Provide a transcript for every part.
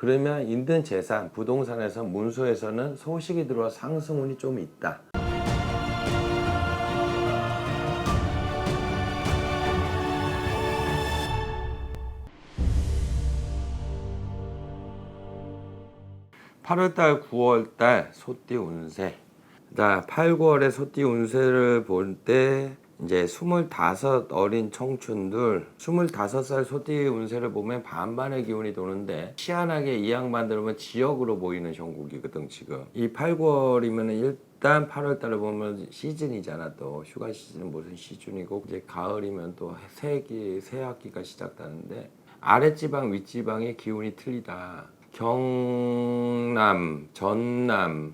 그러면 있는 재산, 부동산에서 문서에서는 소식이 들어와 상승운이 좀 있다. 팔월달 9월달 소띠 운세. 자, 8, 9월에 소띠 운세를 볼 때 이제 25 어린 청춘들 25살 소띠 운세를 보면 반반의 기운이 도는데 희한하게 이 양반들은 지역으로 보이는 형국이거든 지금. 이 8, 9월이면 일단 8월 달에 보면 시즌이잖아 또. 휴가 시즌은 무슨 시즌이고 이제 가을이면 또 새기 새 학기가 시작되는데 아랫지방 윗지방의 기운이 틀리다. 경남 전남의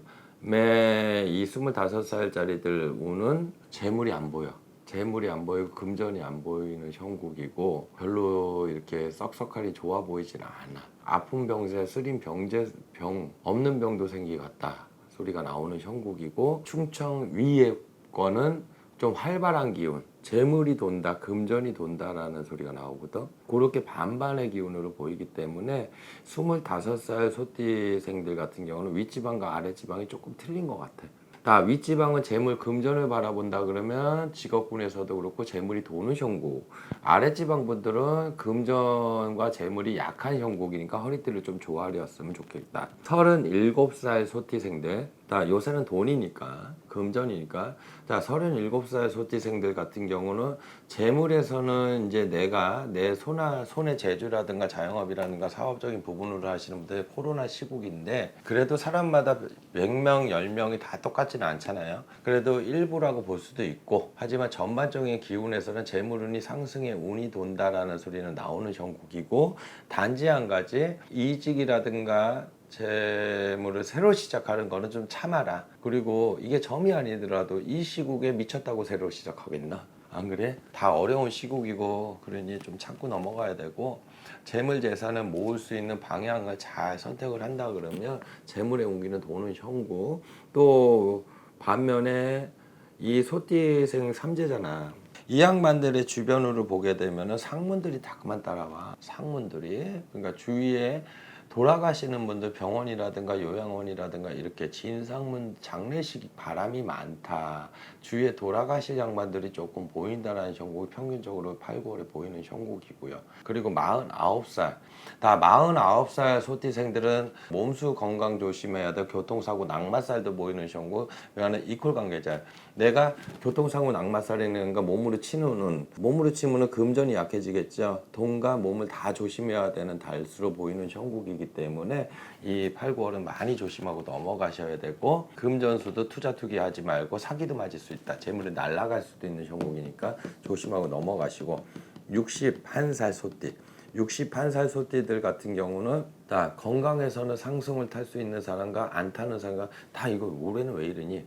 이 25살짜리들 운은 재물이 안 보여. 재물이 안 보이고 금전이 안 보이는 형국이고 별로 이렇게 썩썩하니 좋아 보이진 않아. 아픈 병세, 쓰린 병제, 병 없는 병도 생기겠다 소리가 나오는 형국이고 충청 위에 거는 좀 활발한 기운, 재물이 돈다, 금전이 돈다라는 소리가 나오거든. 그렇게 반반의 기운으로 보이기 때문에 25살 소띠생들 같은 경우는 윗지방과 아랫지방이 조금 틀린 것 같아. 다 윗지방은 재물 금전을 바라본다 그러면 직업군에서도 그렇고 재물이 도는 형국. 아랫지방 분들은 금전과 재물이 약한 형국이니까 허리띠를 좀 조아렸으면 좋겠다. 37살 소띠생들 다 요새는 돈이니까 금전이니까 자 37살 소띠생들 같은 경우는 재물에서는 이제 내가 내 손아, 손의 재주라든가 자영업이라든가 사업적인 부분으로 하시는 분들 코로나 시국인데 그래도 사람마다 100명, 10명이 다 똑같지는 않잖아요. 그래도 일부라고 볼 수도 있고 하지만 전반적인 기운에서는 재물운이 상승의 운이 돈다라는 소리는 나오는 형국이고 단지 한 가지 이직이라든가 재물을 새로 시작하는 거는 좀 참아라. 그리고 이게 점이 아니더라도 이 시국에 미쳤다고 새로 시작하겠나? 안 그래? 다 어려운 시국이고 그러니 좀 참고 넘어가야 되고 재물 재산을 모을 수 있는 방향을 잘 선택을 한다 그러면 재물에 옮기는 돈은 형고 또 반면에 이 소띠생 삼재잖아. 이 양반들의 주변으로 보게 되면은 상문들이 다 그만 따라와. 상문들이 그러니까 주위에 돌아가시는 분들 병원이라든가 요양원이라든가 이렇게 진상문 장례식 바람이 많다. 주위에 돌아가실 양반들이 조금 보인다라는 형국이 평균적으로 8, 9월에 보이는 형국이고요. 그리고 49살. 다 49살 소띠생들은 몸수 건강 조심해야 돼. 교통사고 낙마살도 보이는 형국. 왜냐하면 이퀄 관계자. 내가 교통사고 낙마살이는 거 몸으로 치는 몸으로 치면은 금전이 약해지겠죠. 돈과 몸을 다 조심해야 되는 달수로 보이는 형국이 기 때문에 이 8, 9월은 많이 조심하고 넘어가셔야 되고 금전수도 투자 투기하지 말고 사기도 맞을 수 있다. 재물이 날아갈 수도 있는 형국이니까 조심하고 넘어가시고 61살 소띠 61살 소띠들 같은 경우는 다 건강에서는 상승을 탈 수 있는 사람과 안 타는 사람과 다 이거 올해는 왜 이러니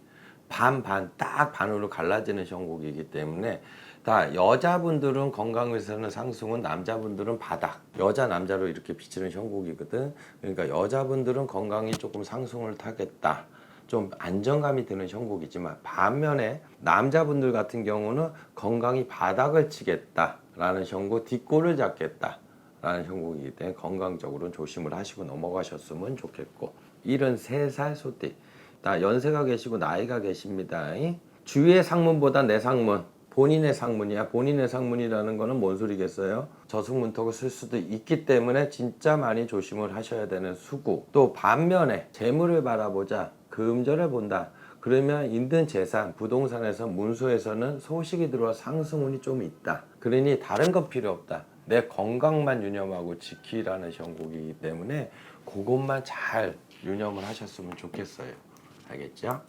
반반 딱 반으로 갈라지는 형국이기 때문에 다 여자분들은 건강에서는 상승은 남자분들은 바닥. 여자 남자로 이렇게 비치는 형국이거든. 그러니까 여자분들은 건강이 조금 상승을 타겠다. 좀 안정감이 드는 형국이지만 반면에 남자분들 같은 경우는 건강이 바닥을 치겠다라는 형국 뒷골을 잡겠다 라는 형국이기 때문에 건강적으로는 조심을 하시고 넘어가셨으면 좋겠고. 73살 소띠 다 연세가 계시고 나이가 계십니다. 이? 주위의 상문보다 내 상문 본인의 상문이야. 본인의 상문이라는 거는 뭔 소리겠어요? 저승문턱을 쓸 수도 있기 때문에 진짜 많이 조심을 하셔야 되는 수구. 또 반면에 재물을 바라보자. 금전을 본다. 그러면 있는 재산, 부동산에서 문서에서는 소식이 들어와 상승운이 좀 있다. 그러니 다른 건 필요 없다. 내 건강만 유념하고 지키라는 형국이기 때문에 그것만 잘 유념을 하셨으면 좋겠어요. 알겠죠?